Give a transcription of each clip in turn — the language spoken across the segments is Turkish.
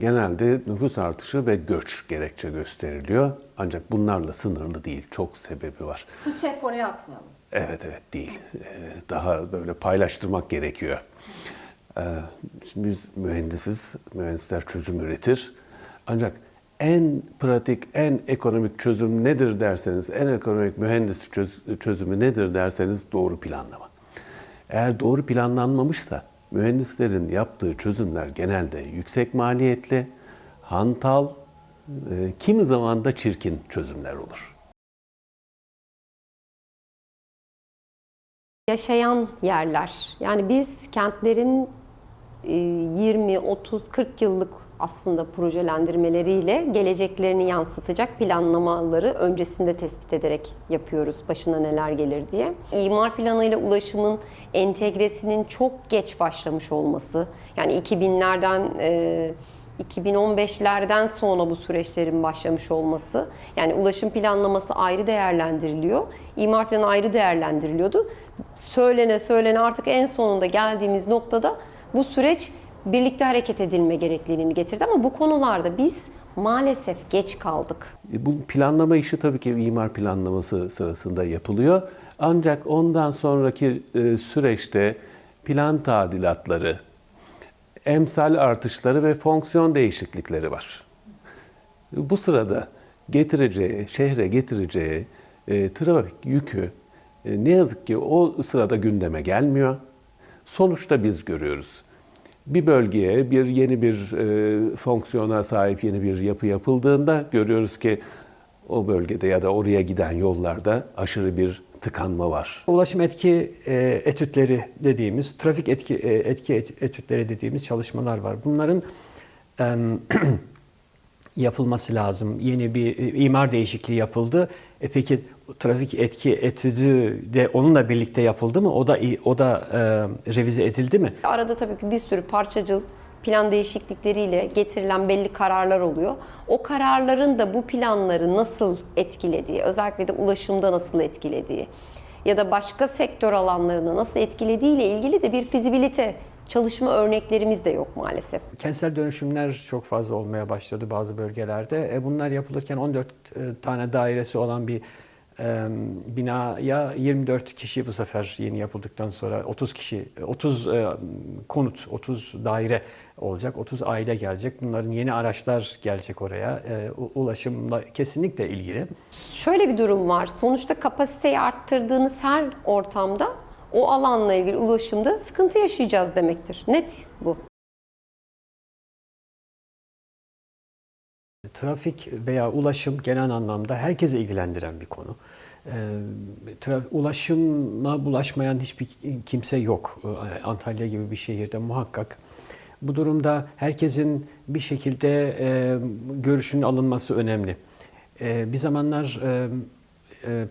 Genelde nüfus artışı ve göç gerekçe gösteriliyor. Ancak bunlarla sınırlı değil. Çok sebebi var. Suçu hep oraya atmayalım. Evet evet değil. Ee, Daha böyle paylaştırmak gerekiyor. Ee, Şimdi biz mühendisiz, mühendisler çözüm üretir. Ancak en pratik, en ekonomik çözüm nedir derseniz, en ekonomik mühendis çöz- çözümü nedir derseniz doğru planlama. Eğer doğru planlanmamışsa mühendislerin yaptığı çözümler genelde yüksek maliyetli, hantal, e, kimi zaman da çirkin çözümler olur. yaşayan yerler. Yani biz kentlerin e, 20, 30, 40 yıllık aslında projelendirmeleriyle geleceklerini yansıtacak planlamaları öncesinde tespit ederek yapıyoruz başına neler gelir diye. İmar planıyla ulaşımın entegresinin çok geç başlamış olması, yani 2000'lerden e, 2015'lerden sonra bu süreçlerin başlamış olması, yani ulaşım planlaması ayrı değerlendiriliyor, imar planı ayrı değerlendiriliyordu. Söylene söylene artık en sonunda geldiğimiz noktada bu süreç birlikte hareket edilme gerekliliğini getirdi ama bu konularda biz maalesef geç kaldık. E, Bu planlama işi tabii ki imar planlaması sırasında yapılıyor. Ancak ondan sonraki e, süreçte plan tadilatları, emsal artışları ve fonksiyon değişiklikleri var. Bu sırada getireceği, şehre getireceği e, trafik yükü e, ne yazık ki o sırada gündeme gelmiyor. Sonuçta biz görüyoruz. Bir bölgeye bir yeni bir e, fonksiyona sahip yeni bir yapı yapıldığında görüyoruz ki o bölgede ya da oraya giden yollarda aşırı bir tıkanma var. Ulaşım etki e, etütleri dediğimiz, trafik etki e, etki et- etütleri dediğimiz çalışmalar var. Bunların em, yapılması lazım. Yeni bir e, imar değişikliği yapıldı. E peki trafik etki etüdü de onunla birlikte yapıldı mı? O da o da e, revize edildi mi? Arada tabii ki bir sürü parçacıl plan değişiklikleriyle getirilen belli kararlar oluyor. O kararların da bu planları nasıl etkilediği, özellikle de ulaşımda nasıl etkilediği ya da başka sektör alanlarını nasıl etkilediği ile ilgili de bir fizibilite çalışma örneklerimiz de yok maalesef. Kentsel dönüşümler çok fazla olmaya başladı bazı bölgelerde. E, bunlar yapılırken 14 e, tane dairesi olan bir e, binaya 24 kişi bu sefer yeni yapıldıktan sonra 30 kişi, 30 e, konut, 30 daire olacak, 30 aile gelecek. Bunların yeni araçlar gelecek oraya. Ulaşımla kesinlikle ilgili. Şöyle bir durum var. Sonuçta kapasiteyi arttırdığınız her ortamda o alanla ilgili ulaşımda sıkıntı yaşayacağız demektir. Net bu. Trafik veya ulaşım genel anlamda herkese ilgilendiren bir konu. Ee, tra- ulaşıma bulaşmayan hiçbir kimse yok Ee, Antalya gibi bir şehirde muhakkak. Bu durumda herkesin bir şekilde e, görüşünün alınması önemli. E, bir zamanlar e, e,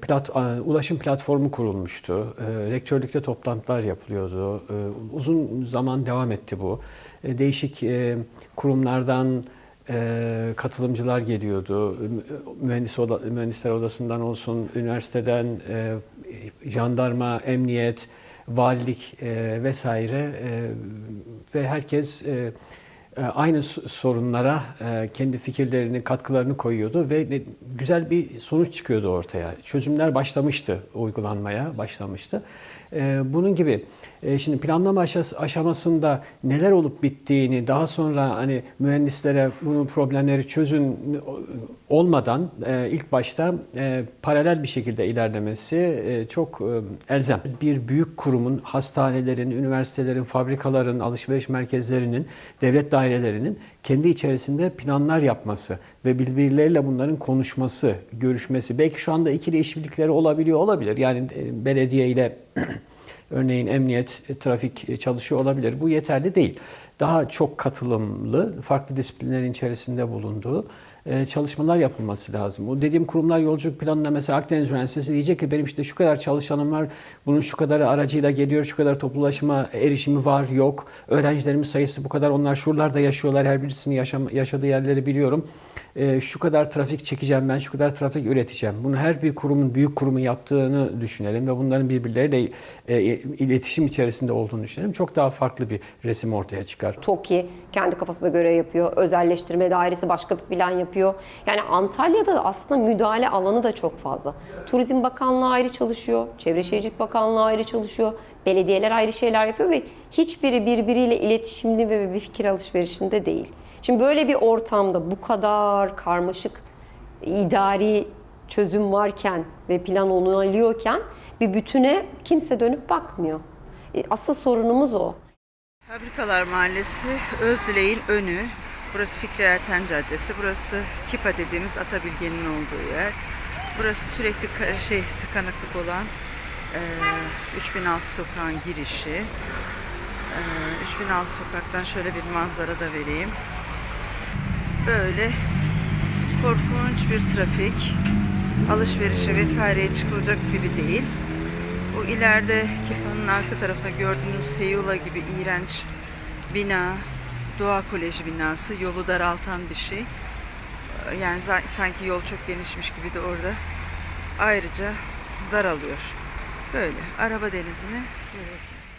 plat, a- ulaşım platformu kurulmuştu. E, rektörlükte toplantılar yapılıyordu. E, uzun zaman devam etti bu. E, değişik e, kurumlardan e, katılımcılar geliyordu. Mü- Mühendis mühendisler odasından olsun, üniversiteden, e, jandarma, emniyet, valilik e, vesaire e, ve herkes e, e, aynı s- sorunlara e, kendi fikirlerini, katkılarını koyuyordu ve güzel bir sonuç çıkıyordu ortaya. Çözümler başlamıştı, uygulanmaya başlamıştı. E, Bunun gibi e, şimdi planlama aşamasında neler olup bittiğini daha sonra hani mühendislere bunun problemleri çözün olmadan e, ilk başta e, paralel bir şekilde ilerlemesi e, çok e, elzem. Bir büyük kurumun, hastanelerin, üniversitelerin, fabrikaların, alışveriş merkezlerinin, devlet dairelerinin kendi içerisinde planlar yapması ve birbirleriyle bunların konuşması, görüşmesi. Belki şu anda ikili işbirlikleri olabiliyor olabilir. Yani e, belediye ile Örneğin emniyet, e, trafik e, çalışıyor olabilir. Bu yeterli değil. Daha çok katılımlı, farklı disiplinlerin içerisinde bulunduğu çalışmalar yapılması lazım. O dediğim kurumlar yolculuk planına mesela Akdeniz Üniversitesi diyecek ki benim işte şu kadar çalışanım var, bunun şu kadar aracıyla geliyor, şu kadar toplu ulaşıma erişimi var, yok. Öğrencilerimiz sayısı bu kadar, onlar şuralarda yaşıyorlar, her birisinin yaşam, yaşadığı yerleri biliyorum. E, şu kadar trafik çekeceğim ben, şu kadar trafik üreteceğim. Bunu her bir kurumun, büyük kurumun yaptığını düşünelim ve bunların birbirleriyle e, iletişim içerisinde olduğunu düşünelim. Çok daha farklı bir resim ortaya çıkar. TOKİ kendi kafasına göre yapıyor. Özelleştirme dairesi başka bir plan yapıyor. Yani Antalya'da aslında müdahale alanı da çok fazla. Turizm Bakanlığı ayrı çalışıyor. Çevre Şehircilik Bakanlığı ayrı çalışıyor. Belediyeler ayrı şeyler yapıyor ve hiçbiri birbiriyle iletişimli ve bir fikir alışverişinde değil. Şimdi böyle bir ortamda bu kadar karmaşık idari çözüm varken ve plan onaylıyorken bir bütüne kimse dönüp bakmıyor. E, Asıl sorunumuz o. Fabrikalar Mahallesi, Özdileğin önü. Burası Fikri Erten Caddesi. Burası Kipa dediğimiz Atabilge'nin olduğu yer. Burası sürekli şey tıkanıklık olan eee 3006 sokağın girişi. Eee 3006 sokaktan şöyle bir manzara da vereyim. Böyle korkunç bir trafik. Alışverişe vesaireye çıkılacak gibi değil. Bu ileride Kipa'nın arka tarafında gördüğünüz Seyula gibi iğrenç bina, Doğa Koleji binası, yolu daraltan bir şey. Yani sanki yol çok genişmiş gibi de orada ayrıca daralıyor. Böyle araba denizini görüyorsunuz.